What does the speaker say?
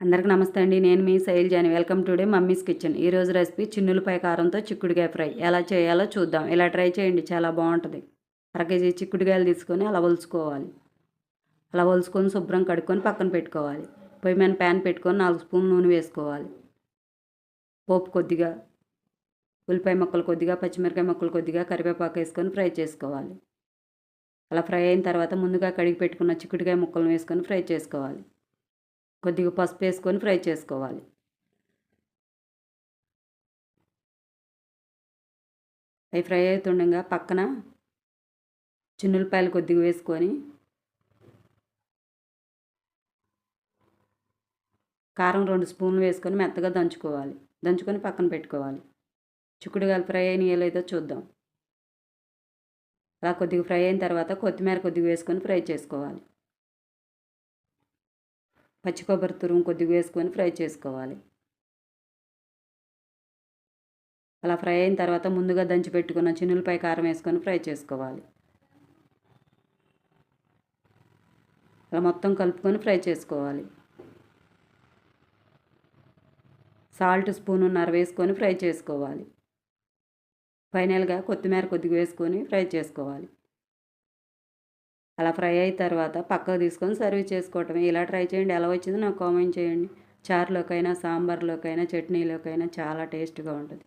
అందరికీ నమస్తే అండి. నేను మీ శైలజాని. Welcome today mummy's kitchen. ఈరోజు రెసిపీ చిన్నులపై కారంతో చిక్కుడుకాయ ఫ్రై. ఎలా చేయాలో చూద్దాం. ఇలా ట్రై చేయండి. చాలా బాగుంటుంది. అర కేజీ చిక్కుడుకాయలు తీసుకొని అలా ఒలుచుకోవాలి అలా ఒలుచుకొని శుభ్రం కడుక్కొని పక్కన పెట్టుకోవాలి. పొయ్యి మీద ప్యాన్ పెట్టుకొని నాలుగు స్పూన్ నూనె వేసుకోవాలి. పోపు కొద్దిగా ఉల్లిపాయ ముక్కలు కొద్దిగా పచ్చిమిరకాయ ముక్కలు కొద్దిగా కరివేపాకు వేసుకొని ఫ్రై చేసుకోవాలి. అలా ఫ్రై అయిన తర్వాత ముందుగా కడిగి పెట్టుకున్న చిక్కుడుకాయ ముక్కలను వేసుకొని ఫ్రై చేసుకోవాలి. కొద్దిగా పసుపు వేసుకొని ఫ్రై చేసుకోవాలి. అవి ఫ్రై అవుతుండగా పక్కన చిన్నులపాయలు కొద్దిగా వేసుకొని కారం రెండు స్పూన్లు వేసుకొని మెత్తగా దంచుకోవాలి. దంచుకొని పక్కన పెట్టుకోవాలి. చిక్కుడుగాయలు ఫ్రై అయిన లేదో చూద్దాం. అలా కొద్దిగా ఫ్రై అయిన తర్వాత కొత్తిమీర కొద్దిగా వేసుకొని ఫ్రై చేసుకోవాలి. పచ్చి కొబ్బరి తురుము కొద్దిగా వేసుకొని ఫ్రై చేసుకోవాలి. అలా ఫ్రై అయిన తర్వాత ముందుగా దంచి పెట్టుకున్న చిన్నులపై కారం వేసుకొని ఫ్రై చేసుకోవాలి. అలా మొత్తం కలుపుకొని ఫ్రై చేసుకోవాలి. సాల్ట్ స్పూనున్నర వేసుకొని ఫ్రై చేసుకోవాలి. ఫైనల్గా కొత్తిమీర కొద్దిగా వేసుకొని ఫ్రై చేసుకోవాలి. అలా ఫ్రై అయిన తర్వాత పక్కకు తీసుకొని సర్వ్ చేసుకోవటం ఇలా ట్రై చేయండి. ఎలా వచ్చిందో నాకు కామెంట్ చేయండి. చారులోకైనా సాంబార్లోకైనా చట్నీలోకైనా చాలా టేస్ట్గా ఉంటుంది.